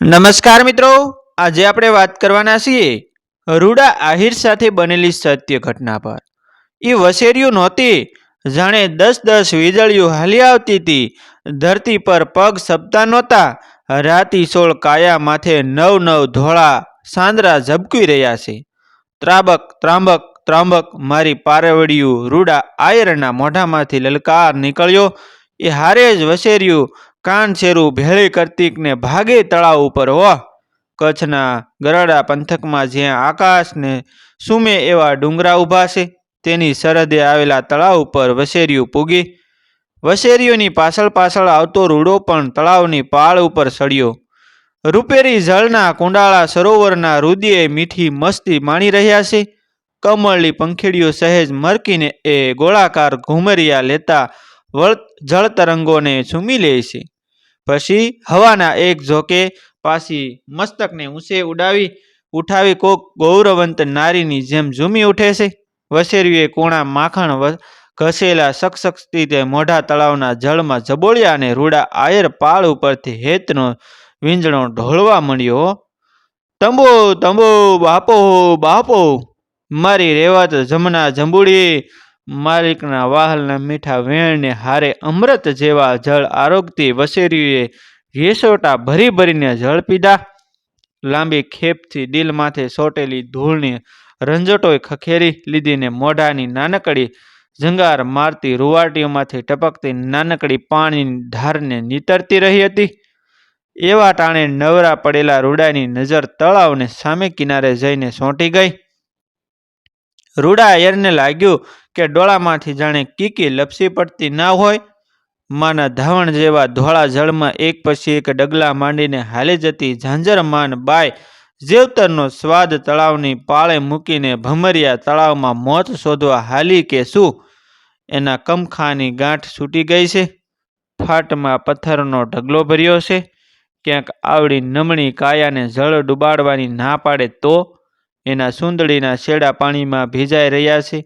નમસ્કાર મિત્રો. આજે આપણે વાત કરવાના છીએ રૂડા આહિર સાથે બનેલી સત્ય ઘટના પર. એ વસેરિયું નહોતી, જાણે દસ દસ વીજળીઓ હાલી આવતી હતી ધરતી પર પગ સપતા નહોતા, રાતી સોળ કાયા માથે નવ નવ ધોળા સાંદરા ઝબકી રહ્યા છે. ત્રાબક, ત્રાંબક ત્રાંબક મારી પારવડિયું રૂડા આયરના મોઢામાંથી લલકાર નીકળ્યો. એ હારે જ વસેર્યું કાન શેરું ભેળી કરતીકને ભાગે તળાવ ઉપર હો કચ્છના ગરાડા પંથકમાં જ્યાં આકાશને સુમે એવા ડુંગરા ઊભા છે, તેની સરહદે આવેલા તળાવ ઉપર વસેરિયું પૂગી. વસેરીઓની પાછળ પાછળ આવતો રૂડો પણ તળાવની પાળ ઉપર સળ્યો. રૂપેરી જળના કુંડાળા સરોવરના રુદિએ મીઠી મસ્તી માણી રહ્યા છે. કમળની પંખીડીઓ સહેજ મરકીને એ ગોળાકાર ઘુમરિયા લેતા વળ તરંગોને ચૂમી લે છે. પછી હવાના એક ઝોકે પાછી મસ્તકને ઊંચે ઉડાવી ઉઠાવી કોક ગૌરવંત નારીની જેમ ઝૂમી ઉઠે છે. વસેરીએ કોણા માખણ ઘસેલા સકસકતી તે મોઢા તળાવના જળમાં જબોળ્યા અને રૂડા આયર પાળ ઉપરથી હેતનો વીંજણો ઢોળવા મળ્યો તંબો તંબો, બાપો બાપો, મારી રેવત જમના જંબુડી માલિકના વાહલના મીઠા વેણને હારે અમૃત જેવા જળ આરોગતી વસેરીએ રેસોટા ભરી ભરીને જળ પીધા. લાંબી ખેપથી દિલ માથે સોટેલી ધૂળની રંજટોય ખખેરી લીધીને મોઢાની નાનકડી જંગાર મારતી રૂવાટીઓમાંથી ટપકતી નાનકડી પાણીની ધારને નીતરતી રહી હતી. એવા ટાણે નવરા પડેલા રૂડાની નજર તળાવને સામે કિનારે જઈને સોંટી ગઈ. રૂડા એરને લાગ્યું કે ડોળામાંથી જાણે કીકી લપસી પડતી ના હોય. માના ધાવણ જેવા ધોળા જળમાં એક પછી એક ડગલા માંડીને હાલી જતી ઝાંઝરમાન બાય જેવતરનો સ્વાદ તળાવની પાળે મૂકીને ભમરિયા તળાવમાં મોત શોધવા હાલી કે શું? એના કમખાની ગાંઠ છૂટી ગઈ છે. ફાટમાં પથ્થરનો ઢગલો ભર્યો છે. ક્યાંક આવડી નમણી કાયાને જળ ડુબાડવાની ના પાડે તો? એના સુંદડીના શેડા પાણીમાં ભીજાઈ રહ્યા છે.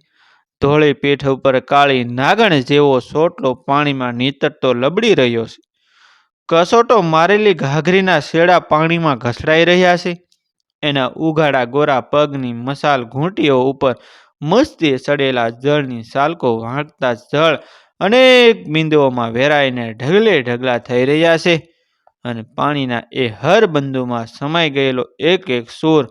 ધોળી પીઠ ઉપર કાળી નાગણ જેવો સોટલો પાણીમાં નીતરતો લબડી રહ્યો છે. કસોટો મારેલી ઘાઘરીના શેડા પાણીમાં ઘસડાઈ રહ્યા છે. એના ઉઘાડા ગોરા પગની મસાલ ઘૂંટીઓ ઉપર મસ્તી ચડેલા જળની સાલકો વાંકતા જળ અનેક બિંદુઓમાં વેરાઈને ઢગલે ઢગલા થઈ રહ્યા છે. અને પાણીના એ હર બંદુમાં સમાઈ ગયેલો એક એક સૂર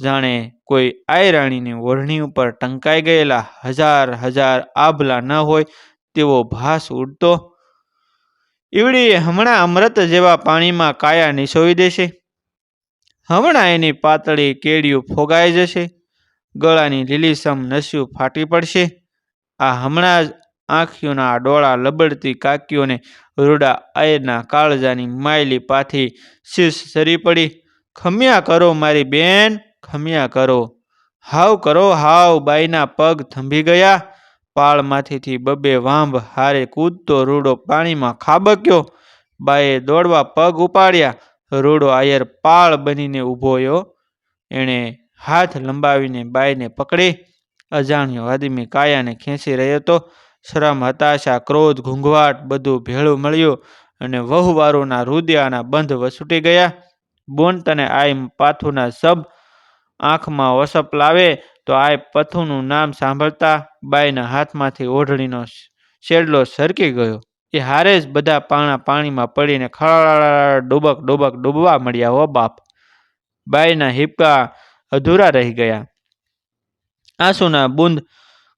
જાણે કોઈ આયરાણીની ઓઢણી ઉપર ટંકાઈ ગયેલા હજાર હજાર આભલા ન હોય તેવો ભાસ ઉડતો. ઈવડીએ હમણાં અમૃત જેવા પાણીમાં કાયા નિસોવી દેશે. હમણાં એની પાતળી કેડિયું ફોગાઈ જશે. ગળાની લીલીસમ નસ્યું ફાટી પડશે. આ હમણાં જ આંખીઓના ડોળા લબડતી કાકીઓને રૂડા આયરના કાળજાની માયલી પાથી શીશ સરી પડી. ખમ્યા કરો મારી બેન! ખમ્યા કરો. હાવ કરો, હાવ, બાઈના પગ થંભી ગયા. પાળમાંથીથી બબે વાંભ, હારે કૂદતો રૂડો પાણીમાં ખાબક્યો. બાએ દોડવા પગ ઉપાડ્યા. રૂડો આયર પાળ બનીને ઊભોયો એણે હાથ લંબાવીને બાઈને પકડી. અજાણ્યો આદમી કાયાને ખેંચી રહ્યો હતો. શરમ, હતાશા, ક્રોધ, ઘૂંઘવાટ બધું ભેળું મળ્યું અને વહુવારોના રુદિયાના બંધ વસૂટી ગયા. બોન તને આઈ પાથુના સબ આંખમાં વસપ લાવે તો આય પથુનું નામ સાંભળતા બાઈના હાથમાંથી ઓઢણીનો શેડલો સરકી ગયો. એ હારે જ બધા પાણા પાણીમાં પડીને ખળ ડૂબક ડૂબક ડૂબવા મળ્યા હો બાપ. બાઈના હિપકા અધૂરા રહી ગયા. આંસુના બુંદ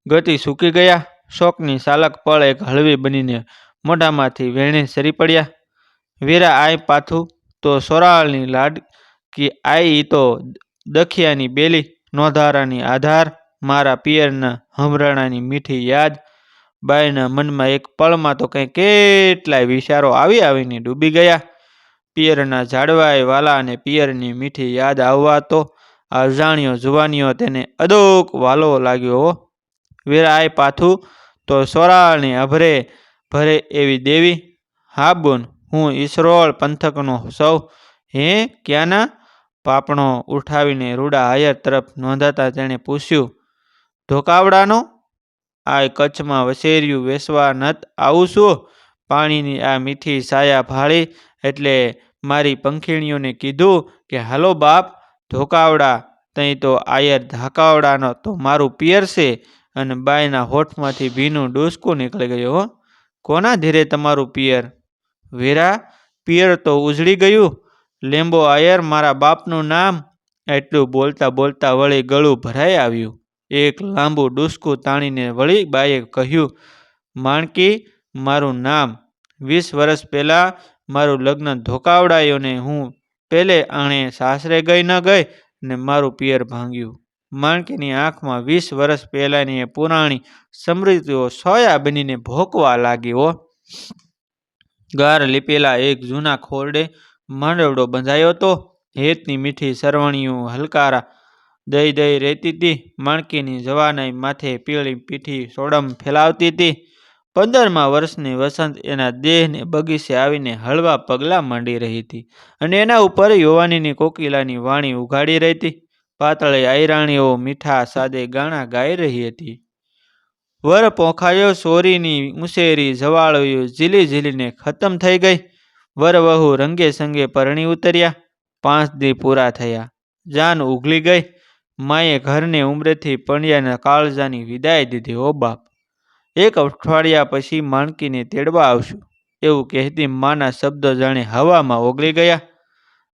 ગતિ સૂકી ગયા. શોકની સાલક પળ એક હળવી બનીને મોઢામાંથી વેણે સરી પડ્યા. વીરા આય પાથું તો સોરાળની લાડકી આઈ તો દખિયાની બેલી, નોંધારાની આધાર, મારા પિયરના હમરાણાની મીઠી યાદ બાઈના મનમાં એક પળમાં તો કંઈ કેટલાય વિચારો આવી આવીને ડૂબી ગયા. પિયરના ઝાડવાએ વાલા અને પિયરની મીઠી યાદ આવવા તો અજાણ્યો જુવાનીઓ તેને અદોક વાલો લાગ્યો વીરાય પાથું, તો સોરાળની અભરે, ભરે એવી દેવી. હા બોન, હું ઈસરોળ પંથકનો સૌ. હે, ક્યાંના? પાપણો ઉઠાવીને રૂડા હાયર તરફ નોંધાતા તેણે પૂછ્યું ધોકાવડાનો આ કચ્છમાં વસેર્યું વેસવા નત આવું શું? પાણીની આ મીઠી સાયા ભાળી એટલે મારી પંખીણીઓને કીધું કે, હાલો બાપ ધોકાવડા તઈ તો આયર ધાકાવડાનો તો મારું પિયર છે. અને બાયના હોઠમાંથી ભીનું ડૂસકું નીકળી ગયું કોના ધીરે તમારું પિયર? વીરા, પિયર તો ઉજળી ગયું. લેમ્બો આયર મારા બાપનું નામ એટલું બોલતા બોલતા વળી ગળું ભરાઈ આવ્યું. એક લાંબુ ડૂસકું તાણીને વળી બાઈએ કહ્યું, માણકી, મારું નામ. વીસ વર્ષ પહેલાં મારું લગ્ન ધોકાવડાયું ને હું પેલે આણે સાસરે ગઈ ન ગઈ ને મારું પિયર ભાંગ્યું. માણકીની આંખમાં વીસ વર્ષ પહેલાંની એ પુરાણી સમૃદ્ધિઓ સોયા બનીને ભોંકવા લાગી હો. ગાર લીપેલા એક જૂના ખોરડે માંડવડો બંધાયો તો હેતની મીઠી સરવણીઓ હલકારા દઈ દઈ રહેતી હતી. માણકીની જવાનાઈ માથે પીળી પીઠી સોડમ ફેલાવતી હતી. પંદરમા વર્ષની વસંત એના દેહને બગીચે આવીને હળવા પગલાં માંડી રહી હતી અને એના ઉપર યુવાનીની કોકિલાની વાણી ઉઘાડી રહી હતી. પાતળે આયરાણીઓ મીઠા સાદે ગાણા ગાઈ રહી હતી. વર પોખાયો સોરીની ઉશેરી જવાળીઓ ઝીલી ઝીલીને ખતમ થઈ ગઈ. વર વહુ રંગે સંગે પરણી ઉતર્યા. પાંચ દી પૂરા થયા. જાન ઉઘલી ગઈ. માએ ઘરને ઉંમરેથી પણિયાના કાળજાની વિદાય દીધી, ઓ બાપ. એક અઠવાડિયા પછી માણકીને તેડવા આવશું. એવું કહેતી માના શબ્દો જાણે હવામાં ઓગળી ગયા.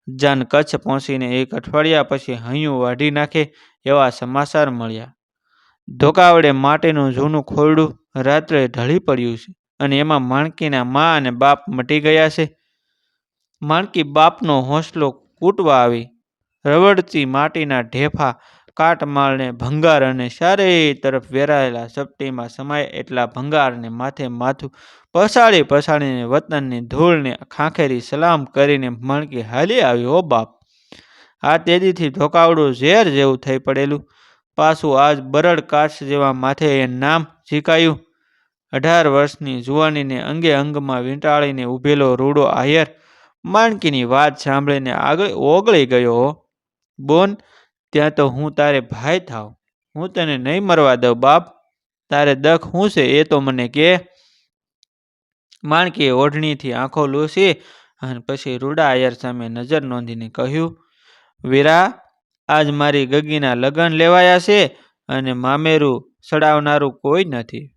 જાન કચ્છ પહોંચીને એક અઠવાડિયા પછી હૈયું વાઢી નાખે એવા સમાચાર મળ્યા. ધોકાવડે માટેનું જૂનું ખોરડું રાત્રે ઢળી પડ્યું છે અને એમાં માણકીના મા અને બાપ મટી ગયા છે. માણકી બાપનો હોંસલો કૂટવા આવી. રવડતી માટીના ઢેફા, કાટમાળને ભંગાર અને ચારેય તરફ વેરાયેલા ઝપટીમાં સમાય એટલા ભંગારને માથે માથું પસાડી પસાડીને વતનની ધૂળને ખાંખેરી સલામ કરીને માણકી હાલી આવી, હો બાપ! આ તેજીથી ઢોકાવડું ઝેર જેવું થઈ પડેલું. પાછું આજ બરડ કાશ જેવા માથે એ નામ ઝીકાયું. અઢાર વર્ષની જુવાનીને અંગે અંગમાં વીંટાળીને ઊભેલો રૂડો આયર માણકીની વાત સાંભળીને આગળ ઓગળી ગયો. બોન, ત્યાં તો હું તારે ભાઈ થાવ. હું તને નહીં મરવા દઉં, બાપ. તારે દખ શું છે એ તો મને કે. માણકીએ ઓઢણીથી આંખો લૂસી અને પછી રૂડા આયર સામે નજર નોંધીને કહ્યું, વીરા, આજ મારી ગગીના લગ્ન લેવાયા છે અને મામેરું સડાવનારું કોઈ નથી.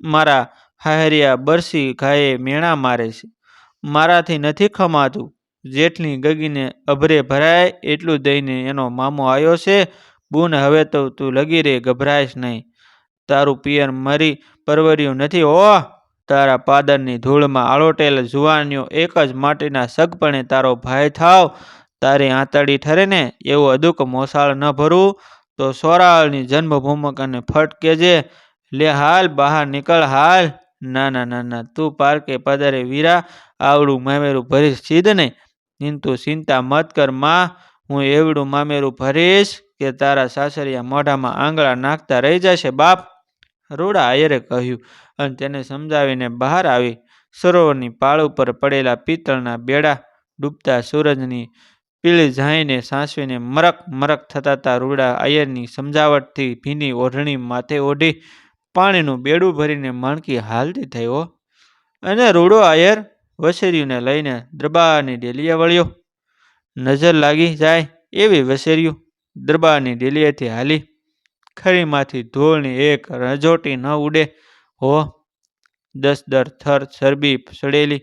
મારા હાહરિયા બરસી ઘાયે મેણા મારે છે. મારાથી નથી ખમાતું. જેઠની ગગીને અભરે ભરાય, એટલું દઈને એનો મામો આવ્યો છે. બુન, હવે તો તું લગી રે, ગભરાઈશ નહીં. તારું પિયર મરી પરવર્યું નથી, હો. તારા પાદરની ધૂળમાં આળોટેલ જુવાનીઓ એક જ માટીના સગપણે તારો ભાઈ થાવ. તારી આંતળી ઠરે ને એવું અદુક મોસાળ ન ભરવું તો સોરાળની જન્મભૂમક અને ફટ જે લે હાલ, બહાર નીકળ હાલ. ના ના ના ના, તું પારકે પદરે વીરા. આવડું મામેરું ભરીશ સીધ ને નિંતુ ચિંતા મત કરમાં, હું એવડું મામેરું ભરીશ કે તારા સાસરિયા મોઢામાં આંગળા નાખતા રહી જશે, બાપ. રૂડા આયરે કહ્યું અને તેને સમજાવીને બહાર આવી. સરોવરની પાળ ઉપર પડેલા પિત્તળના બેડા ડૂબતા સૂરજની પીળી ઝાંઈને સાસવીને મરક મરક થતા તા રૂડા આયરની સમજાવટથી ભીની ઓઢણી માથે ઓઢી પાણીનું બેડું ભરીને માણકી હાલતી થયો અને રૂડો આયર વસેરીઓને લઈને દરબારની ડેલીએ વળ્યો. નજર લાગી જાય એવી વસેરિયું દરબારની ડેલીએથી હાલી. ખરીમાંથી ધૂળની એક રજોટી ન ઉડે. હો, દસ દર થર ચરબી સડેલી.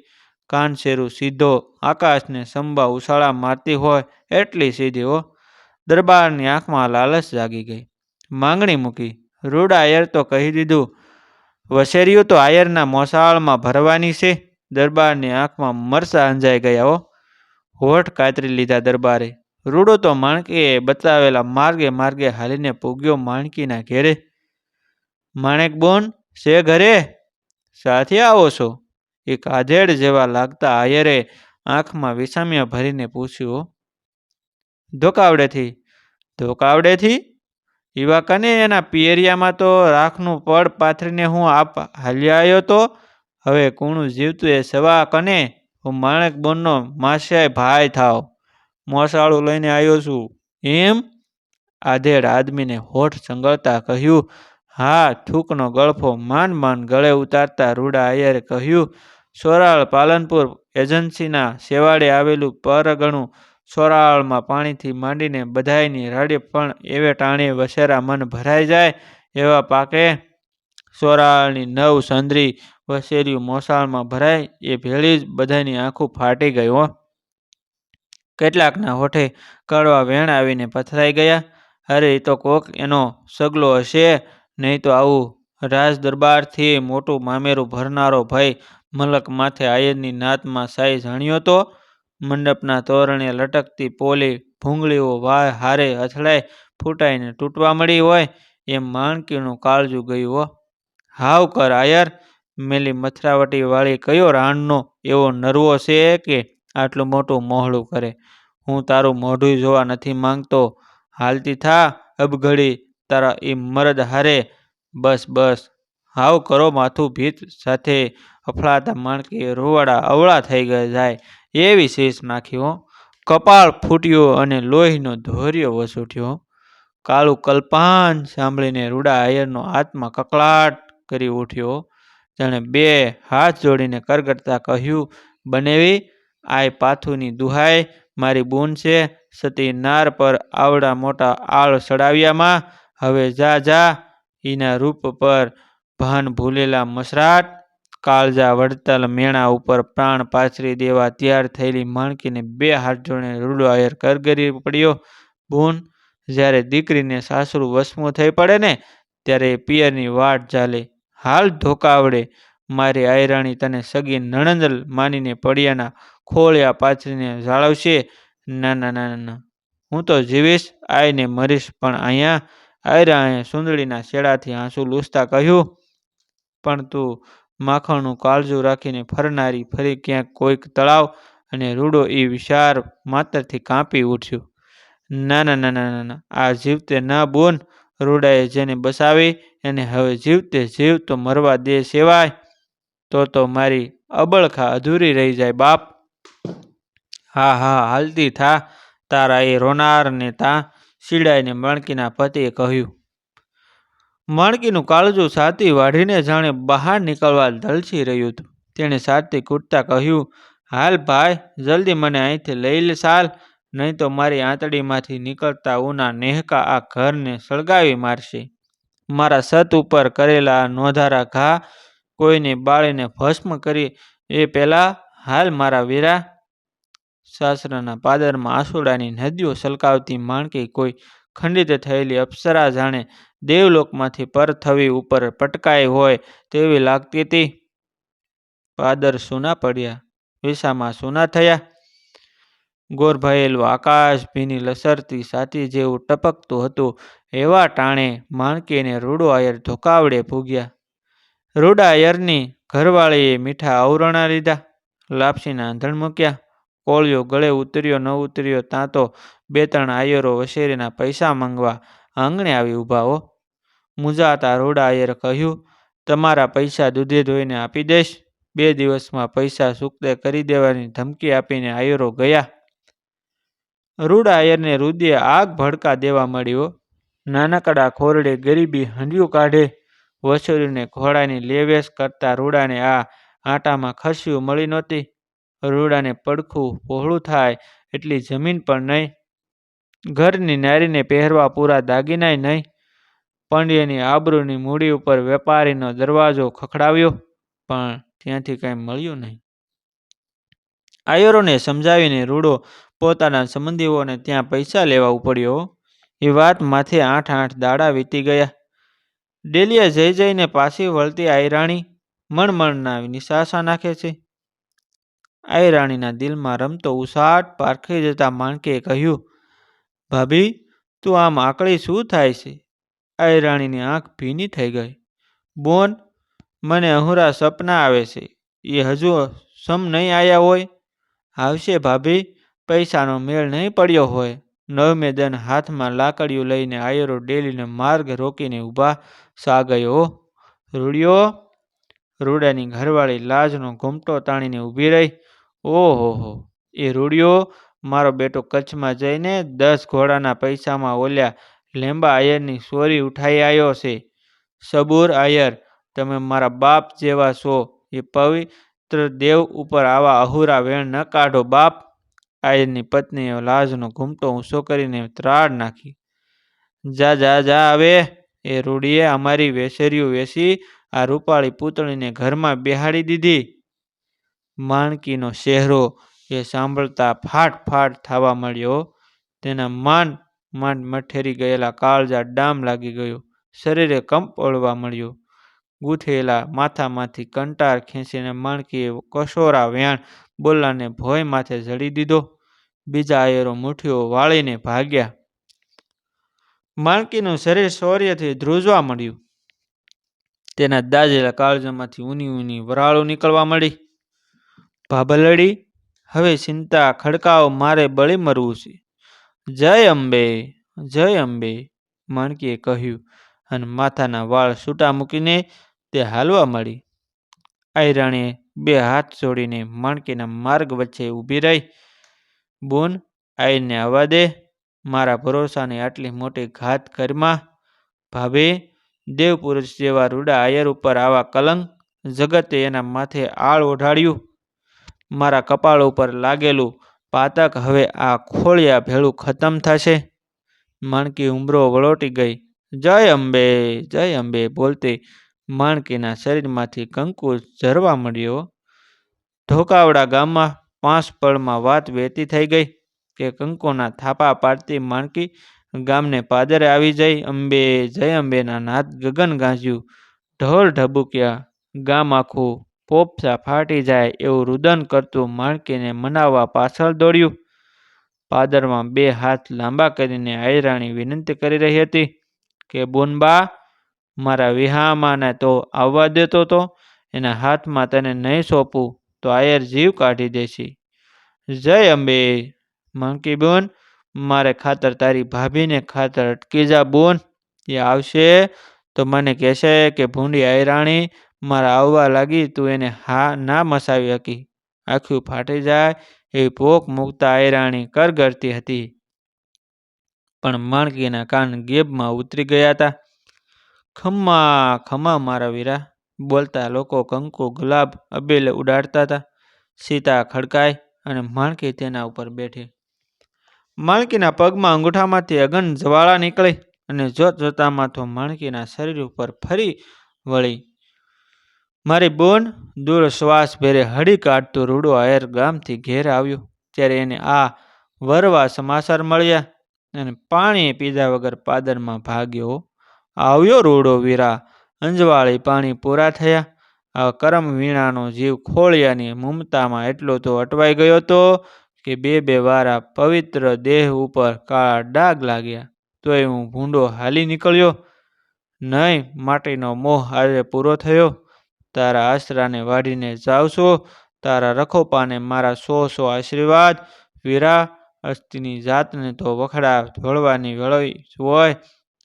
કાનશેરું સીધો આકાશને સંભા ઉછાળા મારતી હોય એટલી સીધી હો. દરબારની આંખમાં લાલચ જાગી ગઈ. માંગણી મૂકી. રૂડ આયર તો કહી દીધું. વસેરીઓ તો આયરના મોસાળમાં ભરવાની છે. દરબારની આંખમાં મરસા અંજાઈ ગયા હો. હોઠ કાતરી લીધા દરબારે. રૂડો તો માણકીએ બતાવેલા માર્ગે માર્ગે હાલીને પૂગ્યો માણકીના ઘેરે. માણેક બોન છે ઘરે? સાથે આવો છો? એક આધેડ જેવા લાગતા આયરે આંખમાં વિસામ્ય ભરીને પૂછ્યું ધોકાવડેથી? ધોકાવડેથી? એવા કને એના પિયરિયામાં તો રાખનું પડ પાથરીને હું આપ હાલ્યા આવ્યો તો? હવે કૂણું જીવતું એ સવા કને? હું માણેક બોનનો માસ્યાય ભાઈ થાવ. મોસાળું લઈને આવ્યો છું. એમ આધેડ આદમીને હોઠ સંગળતા કહ્યું, હા, થૂકનો ગળફો માન માન ગળે ઉતારતા રૂડા આયરે કહ્યું, સોરાળ પાલનપુર એજન્સીના સેવાડે આવેલું પરગણું સોરાળમાં પાણીથી માંડીને બધાયની રાડે પણ એવે ટાણે વસેરા મન ભરાઈ જાય એવા પાકે સોરાળની નવ સંદ્રી વસેરિયું મોસાળમાં ભરાય એ ભેળી જ બધાની આંખો ફાટી ગઈ હો. કેટલાકના હોઠે કડવા વેણ આવીને પથરાઈ ગયા. અરે, એ તો કોક એનો સગલો હશે, નહીં તો આવું રાજ દરબારથી મોટું મામેરું ભરનારો ભાઈ મલક માથે આયરની નાતમાં સાઈ જાણ્યો તો? મંડપના તોરણે લટકતી પોલી ભૂંગળીઓ વાય હારે અથડાઈ ફૂટાઈને તૂટવા મળી હોય, એમ માણકીનું કાળજું ગયું હો. હાવ કર આયર મેલી મથરાવટી વાળી કયો રાણનો એવો નરવો છે કે આટલું મોટું મોહળું કરે? હું તારું મોઢું જોવા નથી માંગતો. હાલતી થા અબઘડી તારા એ મરદ હારે. બસ બસ. હાવ કરો માથું ભીત સાથે. અફળાતા માણકી રોવાડા અવળા થઈ ગયા જાય. એવી શીશ નાખ્યો કપાળ ફૂટ્યો અને લોહીનો ધોર્યો વસૂટ્યો કાળું કલ્પાન સાંભળીને રૂડા આયરનો આત્મા કકળાટ કરી ઉઠ્યો. તેણે બે હાથ જોડીને કરગરતા કહ્યું, બનેવી, આય પાથુની દુહાઈ, મારી બૂન છે, સતી નાર પર આવડા મોટા આળ સડાવ્યામાં, હવે જા જા, ઈના રૂપ પર ભાન ભૂલેલા મસરાટ, કાળજા વડતાલ મેણા ઉપર પ્રાણ પાછરી દેવા તૈયાર થયેલી માણકીને બે હાથ જોડીને રૂડો આયર કરગરી પડ્યો. બૂન, જ્યારે દીકરીને સાસરું વસમું થઈ પડે ને, ત્યારે પિયરની વાટ ચાલે હાલ ધોકાવડે મારી આયરાણી તને સગી નણંદ માનીને પડિયાના ખોળિયા પાથરીને જાળવશે. ના ના ના ના હું તો જીવીશ, આઈને મરીશ, પણ અહીંયા આયરાએ સુંદડીના શેડાથી આંસુ લૂસતા કહ્યું, પણ તું માખણનું કાળજું રાખીને ફરનારી ફરી ક્યાંક કોઈક તળાવ અને રૂડો એ વિશાર માત્રથી કાંપી ઉઠ્યું. ના ના ના ના ના, આ જીવતે ના બોન. રૂડાએ જેને બસાવી, એને હવે જીવતે જીવતો મરવા દે સેવાય, તો તો મારી અબળખા અધૂરી રહી જાય બાપ. હા હા, હાલતી થા, તારા એ રોનારને તા સીડાઈને માણકીના પતિએ કહ્યું. માણકીનું કાળજું સાતી વાઢીને જાણે બહાર નીકળવા ધલસી રહ્યું હતું તેણે સાતી કૂટતા કહ્યું, હાલ ભાઈ, જલ્દી મને અહીંથી લઈ લે, સાલ. નહીં તો મારી આંતડીમાંથી નીકળતા ઉના નેહકા આ ઘરને સળગાવી મારશે. મારા સત ઉપર કરેલા નોંધારા ઘા કોઈને બાળીને ભસ્મ કરી, એ પહેલાં હાલ મારા વીરા સાસરાના પાદરમાં આંસુડાની નદીઓ સલકાવતી માણકી કોઈ ખંડિત થયેલી અપ્સરા જાણે દેવલોકમાંથી પર થવી ઉપર પટકાઈ હોય તેવી લાગતી હતી પાદર સૂના પડ્યા, વિસામાં સૂના થયા. ગોરભાયેલું આકાશ ભીની લસરતી સાતી જેવું ટપકતું હતું. એવા ટાણે માણકીને રૂડો આયર ધોકાવડે ભૂગ્યા રૂડા આયરની ઘરવાળીએ મીઠા આવરણા લીધા. લાપસીના આંધણ મૂક્યા. કોળિયો ગળે ઉતર્યો ન ઉતર્યો ત્યાં તો બે ત્રણ આયરો વસેરીના પૈસા માંગવા આંગણે આવી ઊભા હો. મૂંઝાતા રૂડા આયરે કહ્યું, તમારા પૈસા દૂધે ધોઈને આપી દઈશ બે દિવસમાં પૈસા સુકતે કરી દેવાની ધમકી આપીને આયરો ગયા. રૂડા આયરને રુદિએ આગ ભડકા દેવા મળ્યો નાનકડા ખોરડે ગરીબી હંડિયું કાઢે. વસૂરીને ઘોડાની લેવેશ કરતા રૂડાને આ આટામાં ખસ્યું મળી નહોતી. રૂડાને પડખું પહોળું થાય એટલી જમીન પણ નહીં. ઘરની નારીને પહેરવા પૂરા દાગીનાય નહીં. પંડ્યની આબરૂની મૂડી ઉપર વેપારીનો દરવાજો ખખડાવ્યો, પણ ત્યાંથી કાંઈ મળ્યું નહીં. આયરોને સમજાવીને રૂડો પોતાના સંબંધીઓને ત્યાં પૈસા લેવા ઉપડ્યો. એ વાત માથે આઠ આઠ દાડા વીતી ગયા. ડેલીએ જઈ જઈને પાછી વળતી આયરાણી મણમણના નિશાસા નાખે છે. આયરાણીના દિલમાં રમતો ઉસાટ પારખી જતા માણકે કહ્યું, ભાભી, તું આમ આકળી શું થાય છે? આયરાણીની આંખ ભીની થઈ ગઈ. બોન, મને અહુરા સપના આવે છે. એ હજુ સમ નહીં આવ્યા હોય. આવશે ભાભી. પૈસાનો મેળ નહીં પડ્યો હોય. નવમેદન હાથમાં લાકડીયું લઈને આયરો ડેલીને માર્ગ રોકીને ઊભા સા ગયો. રૂડિયો? રૂડાની ઘરવાળી લાજનો ઘૂમટો તાણીને ઊભી રહી. ઓહો હો એ રૂડિયો? મારો બેટો કચ્છમાં જઈને દસ ઘોડાના પૈસામાં ઓલ્યા લેંબા આયરની સોરી ઉઠાઈ આવ્યો છે. સબૂર આયર, તમે મારા બાપ જેવા છો. એ પવિત્ર દેવ ઉપર આવા અહુરા વેણ ન કાઢો બાપ. આયરની પત્નીએ લાજનો ઘૂમટો ઊંચો કરીને ત્રાડ નાખી. જા જા જા આવે એ રૂડીએ અમારી વેસેરીઓ વેસી આ રૂપાળી પૂતળીને ઘરમાં બેહાડી દીધી. માણકીનો ચહેરો એ સાંભળતા ફાટ ફાટ થવા મળ્યો તેના માંડ માંડ મઠેરી ગયેલા કાળજા ડામ લાગી ગયો. શરીરે કંપ ઓળવા મળ્યો ગૂંથેલા માથામાંથી કંટાર ખેંચીને માણકીએ કસોરા વ્યાણ બોલાને ભોય માથે જડી દીધો. બીજા આયરો મુઠ્ઠીઓ વાળીને ભાગ્યા. માણકીનું શરીર શૌર્યથી ધ્રુજવા મળ્યું તેના દાજેલા કાળજામાંથી ઊની ઊની વરાળો નીકળવા મળી. ભાભલડી, હવે ચિંતા ખડકાઓ મારે બળી મરવું છે. જય અંબે જય અંબે માણકીએ કહ્યું અને માથાના વાળ છૂટા મૂકીને તે હાલવા મળી. આયરાણીએ બે હાથ જોડીને માણકીના માર્ગ વચ્ચે ઊભી રહી. બોન, આઈને આવવા દે. મારા ભરોસાની આટલી મોટી ઘાત કરમાં. ભાભી, દેવપુરુષ જેવા રૂડા આયર ઉપર આવા કલંક જગતે એના માથે આળ ઓઢાડ્યું મારા કપાળ ઉપર લાગેલું પાતક હવે આ ખોળિયા ભેળું ખતમ થશે. માણકી ઉંબરો વળોટી ગઈ. જય અંબે જય અંબે, બોલતી માણકીના શરીરમાંથી કંકુ ઝરવા મળ્યો ધોકાવડા ગામમાં પાંચ પળમાં વાત વહેતી થઈ ગઈ કે કંકુના થાપા પાડતી માણકી ગામને પાદરે આવી જઈ અંબે, જય અંબેના નાદ ગગન ગાંજ્યું. ઢોલ ઢબુક્યા, ગામ આખું પોપસા ફાટી જાય એવું રુદન કરતું માણકીને મનાવવા પાછળ દોડ્યું. પાદરમાં બે હાથ લાંબા કરીને આયરાણી વિનંતી કરી રહી હતી કે, બોનબા મારા વિહામાને તો આવવા દેતો તો, એના હાથમાં તને નહીં સોંપું, તો આયર જીવ કાઢી દેશે. જય અંબે, મંકી બોન, મારે ખાતર તારી ભાભીને ખાતર અટકી જા બોન, એ આવશે. તો મને કહેશે કે ભૂંડી આયરાણી, મારા આવવા લાગી તું એને હા ના મસાવી શકી આખું ફાટી જાય એવી પોક મૂકતા આયરાણી કરગરતી હતી. પણ માણકીના કાન ગેબમાં ઉતરી ગયા હતા. ખમ્મા ખમ્મા મારા વીરા, બોલતા લોકો કંકુ, ગુલાબ, અબેલે ઉડાડતા હતા સીતા ખડકાય અને માણકી તેના ઉપર બેઠી. માણકીના પગમાં અંગૂઠામાંથી અગન જ્વાળા નીકળી અને જોત જોતામાં તો માણકીના શરીર ઉપર ફરી વળી. મારી બોન, દૂર શ્વાસ ભેરે હળી કાઢતું રૂડો આયર ગામથી ઘેર આવ્યો. ત્યારે એને આ વરવા સમાચાર મળ્યા અને પાણી પીધા વગર પાદરમાં ભાગ્યો આવ્યો રૂડો વીરા. અંજવાળી પાણી પૂરા થયા. આ કરમ વીણાનો જીવ ખોળિયાની મમતામાં એટલો તો અટવાઈ ગયો હતો કે બે બે વારા પવિત્ર દેહ ઉપર કાળા ડાગ લાગ્યા. તોય હું ભૂંડો હાલી નીકળ્યો. નહીં, માટીનો મોહ આજે પૂરો થયો. તારા આશરાને વાઢીને જાવશો તારા રખોપાને મારા સો સો આશીર્વાદ. વીરા, અસ્થિની જાતને તો વખડા ધોળવાની વળવી હોય.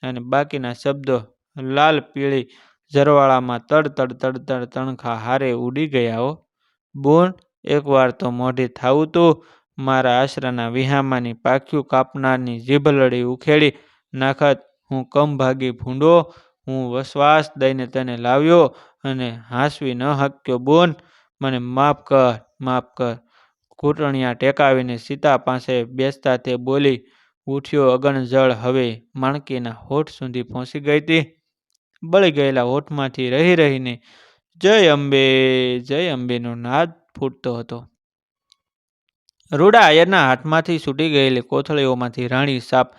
અને બાકીના શબ્દો લાલ, પીળી જરવાળામાં તડ તડ તડ તડ, તણખા હારે ઉડી ગયા હો. બોન, એકવાર તો મોઢે થાવું તું મારા આશરાના વિહામાની પાખ્યું કાપનારની જીભલડી ઉખેડી નાખત, હું કમ ભાગી ભૂંડો, હું વસવાસ દઈને તને લાવ્યો અને હાંસવી ન હક્યો. બોન, મને માફ કર માફ કર. ઘૂંટણિયા ટેકાવીને સીતા પાસે બેસતા તે બોલી ઉઠ્યો અગણ જળ હવે માણકીના હોઠ સુધી પહોંચી ગઈ હતી. બળી ગયેલા હોઠમાંથી રહી રહીને જય અંબે, જય અંબેનો નાદ ફૂટતો હતો. રૂડા આયરના હાથમાંથી છૂટી ગયેલી કોથળીઓમાંથી રાણી સાપ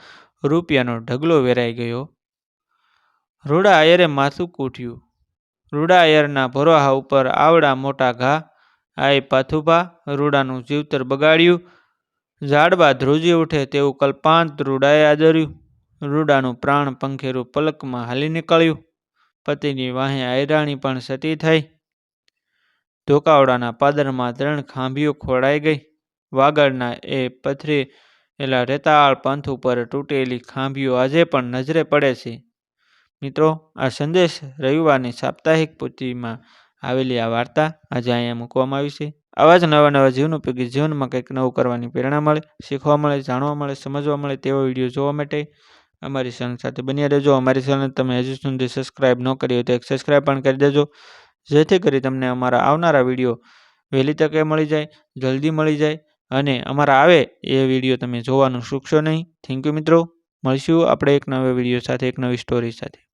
રૂપિયાનો ઢગલો વેરાઈ ગયો. રૂડા આયરે માથું કૂટ્યું. રૂડા આયરના ભરોહા ઉપર આવડા મોટા ઘા, આય પાથુભા, રૂડાનું જીવતર બગાડ્યું. ઝાડબા ધ્રુજી ઉઠે તેવું કલ્પાંત રૂડાએ આદર્યું. રૂડાનું પ્રાણ પંખેરું પલકમાં હાલી નીકળ્યું. પતિની વાહે આયરાણી પણ સતી થઈ. ધોકાવડાના પાદરમાં ત્રણ ખાંભીઓ ખોડાઈ ગઈ. વાગડના એ પથરી એલા રેતાળ પંથ ઉપર તૂટેલી ખાંભીઓ આજે પણ નજરે પડે છે. મિત્રો, આ સંદેશ રવિવારની સાપ્તાહિક પૂર્તિમાં આવેલી આ વાર્તા આજે અહીંયા મૂકવામાં આવી છે. આવા જ નવા નવા જીવન ઉપયોગી જીવનમાં કંઈક નવું કરવાની પ્રેરણા મળે, શીખવા મળે, જાણવા મળે, સમજવા મળે તેવા વીડિયો જોવા માટે અમારી ચેનલ સાથે બન્યા રહેજો. અમારી ચેનલ તમે હજુ સુધી સબસ્ક્રાઈબ ન કરી હોય તો એક સબસ્ક્રાઈબ પણ કરી દેજો. જેથી કરી તમને અમારા આવનારા વીડિયો વહેલી તકે મળી જાય, જલ્દી મળી જાય અને અમારા આવે એ વીડિયો તમે જોવાનું ચૂકશો નહીં. થેન્ક યુ મિત્રો. મળીશું આપણે એક નવા વીડિયો સાથે, એક નવી સ્ટોરી સાથે.